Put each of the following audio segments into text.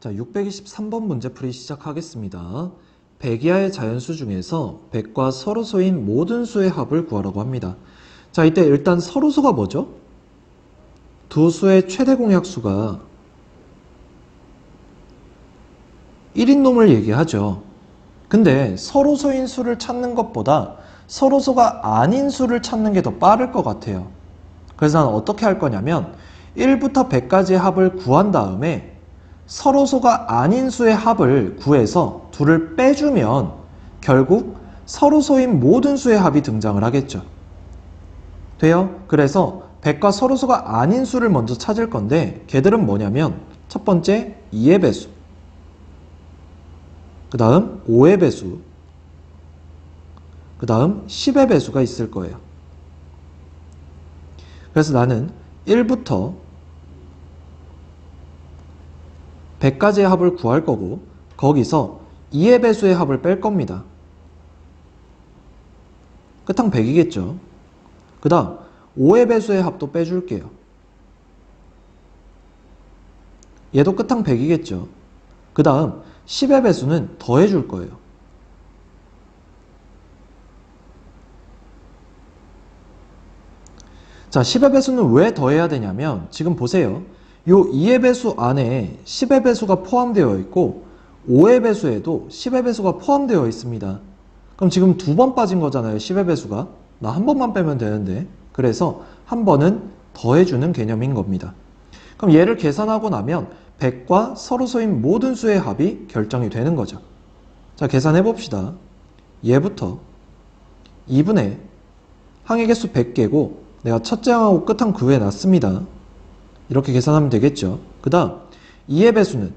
자, 623번 문제 풀이 시작하겠습니다. 100 이하의 자연수 중에서 100과 서로소인 모든 수의 합을 구하라고 합니다. 자, 이때 일단 서로소가 뭐죠? 두 수의 최대 공약수가 1인 놈을 얘기하죠. 근데 서로소인 수를 찾는 것보다 서로소가 아닌 수를 찾는 게 더 빠를 것 같아요. 그래서 나는 어떻게 할 거냐면 1부터 100까지의 합을 구한 다음에 서로소가 아닌 수의 합을 구해서 둘을 빼주면 결국 서로소인 모든 수의 합이 등장을 하겠죠. 돼요? 그래서 100과 서로소가 아닌 수를 먼저 찾을 건데 걔들은 뭐냐면 첫 번째 2의 배수 그 다음 5의 배수 그 다음 10의 배수가 있을 거예요. 그래서 나는 1부터 100가지의 합을 구할 거고 거기서 2의 배수의 합을 뺄 겁니다. 끝항 100이겠죠. 그 다음 5의 배수의 합도 빼줄게요. 얘도 끝항 100이겠죠. 그 다음 10의 배수는 더해줄 거예요. 자, 10의 배수는 왜 더해야 되냐면 지금 보세요. 요 2의 배수 안에 10의 배수가 포함되어 있고 5의 배수에도 10의 배수가 포함되어 있습니다. 그럼 지금 두 번 빠진 거잖아요. 10의 배수가. 나 한 번만 빼면 되는데. 그래서 한 번은 더해주는 개념인 겁니다. 그럼 얘를 계산하고 나면 100과 서로소인 모든 수의 합이 결정이 되는 거죠. 자, 계산해 봅시다. 얘부터 2분의 항의 개수 100개고 내가 첫째 항하고 끝항 9에 놨습니다. 이렇게 계산하면 되겠죠. 그 다음 2의 배수는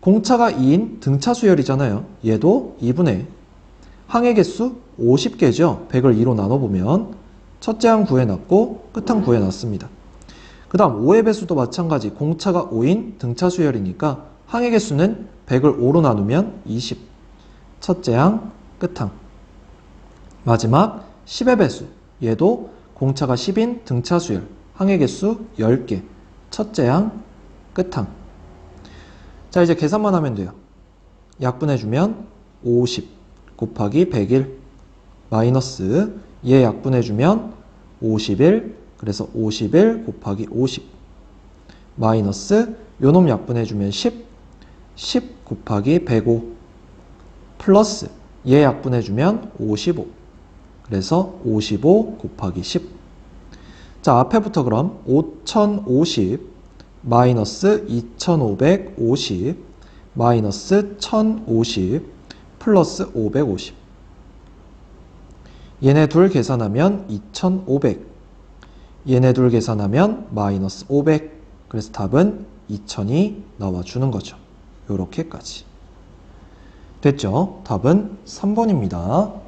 공차가 2인 등차 수열이잖아요. 얘도 2분의 항의 개수 50개죠. 100을 2로 나눠보면 첫째 항 9에 놨고 끝항 9에 놨습니다. 그 다음 5의 배수도 마찬가지 공차가 5인 등차 수열이니까 항의 개수는 100을 5로 나누면 20 첫째 항 끝항 마지막 10의 배수 얘도 공차가 10인 등차 수열 항의 개수 10개 첫째 항 끝항 자 이제 계산만 하면 돼요. 약분해주면 50 곱하기 101 마이너스 얘 약분해주면 51 그래서 51 곱하기 50 마이너스 요놈 약분해주면 10 10 곱하기 105 플러스 얘 약분해주면 55 그래서 55 곱하기 10 자, 앞에부터 그럼 5050 마이너스 2550 마이너스 1050 플러스 550 얘네 둘 계산하면 2500 얘네 둘 계산하면 마이너스 500 그래서 답은 2000이 나와주는 거죠. 요렇게까지 됐죠? 답은 3번입니다.